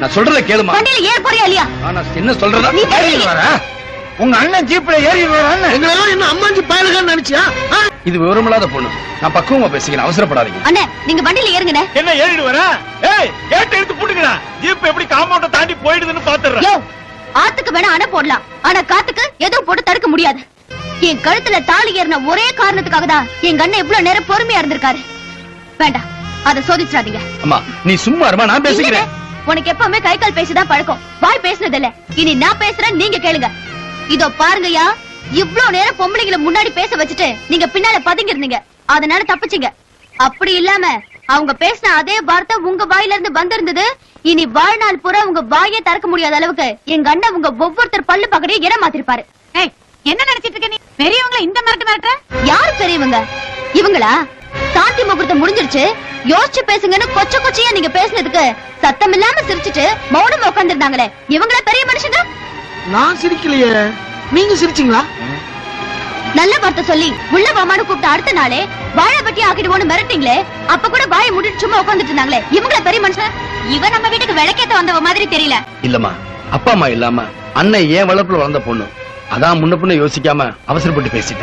நான் சொல்றத கேளுமா. வண்டியில ஏற போறியா இல்லையா? நான் என்ன சொல்றதா நீ ஏறிட்டு வண்டியில- வர உங்க அண்ணன் ஜீப்ல ஏறி எங்களை என்ன அம்மாஞ்சி பயலுகான்னு நினைச்சியா? இது விவரமில்லாத பொண்ணு. நான் பக்குவமா பேசிக்கிறேன் அவசரப்படாதீங்க. அண்ணே நீங்க வண்டியில ஏறுங்கண்ணே. என்ன ஏறிட்டு வர? ஏய் கேட்டு எடுத்து போட்டுக்கடா ஜீப் எப்படி காம்பவுண்ட தாண்டி போயிடுதுன்னு பாத்துறேன் ஆத்துக்கு வேணா அணை போடலாம். ஆனா காத்துக்கு எதுவும் போட்டு தடுக்க முடியாது. என் கழுத்துல தாலி ஏறின ஒரே காரணத்துக்காக தான் எங்க அண்ணன் இவ்வளவு நேரம் பொறுமையா இருந்திருக்காரு. வேண்டாம் அத சோதிச்சிடாதீங்க. அம்மா நீ சும்மா இருமா நான் பேசிக்கிறேன். உனக்கு எப்பவுமே கை கால் பேசிதான் பழக்கம். வாய் பேசுனது இல்ல இனி நான் பேசுறேன் நீங்க கேளுங்க. இதோ பாருங்கய்யா இவ்ளோ நேரம் பொம்பளைங்களை முன்னாடி பேச வச்சுட்டு நீங்க பின்னால பதுங்கி இருந்தீங்க அதனால தப்பிச்சீங்க. அப்படி இல்லாம அவங்க பேசின அதே வார்த்தை உங்க வாயில இருந்து வந்திருந்தது. இனி வாழ்நாள் பூரா உங்க வாயே திறக்க முடியாத அளவுக்கு எங்க அண்ணன் உங்க ஒவ்வொருத்தர் பல்லு பக்கடையும் இடம் மாத்திருப்பாரு என்ன நினைச்சிட்டு இருக்க நீ? பெரியவங்களை இந்த மிரட்டு மிரட்டுற? யாரு பெரியவங்க? இவங்களா? சாந்தி முகூர்த்தம் முடிஞ்சிருச்சு. யோசிச்சு பேசுங்கன்னு கொச்ச கொச்சையா நீங்க பேசுனதுக்கு சத்தம் இல்லாம சிரிச்சிட்டு மௌனமா உட்கார்ந்திருந்தாங்களே. இவங்களா பெரிய மனுஷங்க? நான் சிரிக்கலையே. நீங்க சிரிச்சீங்களா? நல்ல வார்த்தை சொல்லி உள்ள வாமான்னு கூப்பிட்ட அடுத்த நாளே வாழை வெட்டி ஆக்கிடுவோன்னு மிரட்டிங்களே அப்ப கூட வாயை மூடிட்டு சும்மா உட்கார்ந்துட்டு இருந்தாங்களே. இவங்கள பெரிய மனுஷன்? இவன் நம்ம வீட்டுக்கு விளக்கேத்த வந்தவ மாதிரி தெரியல. இல்லம்மா அப்பா அம்மா இல்லாம அண்ணன் ஏன் வளர்ப்புல வளர்ந்த பொண்ணு? அதான் முன்ன பின்ன யோசிக்காம அவசரப்பட்டு பேசிட்டேன்.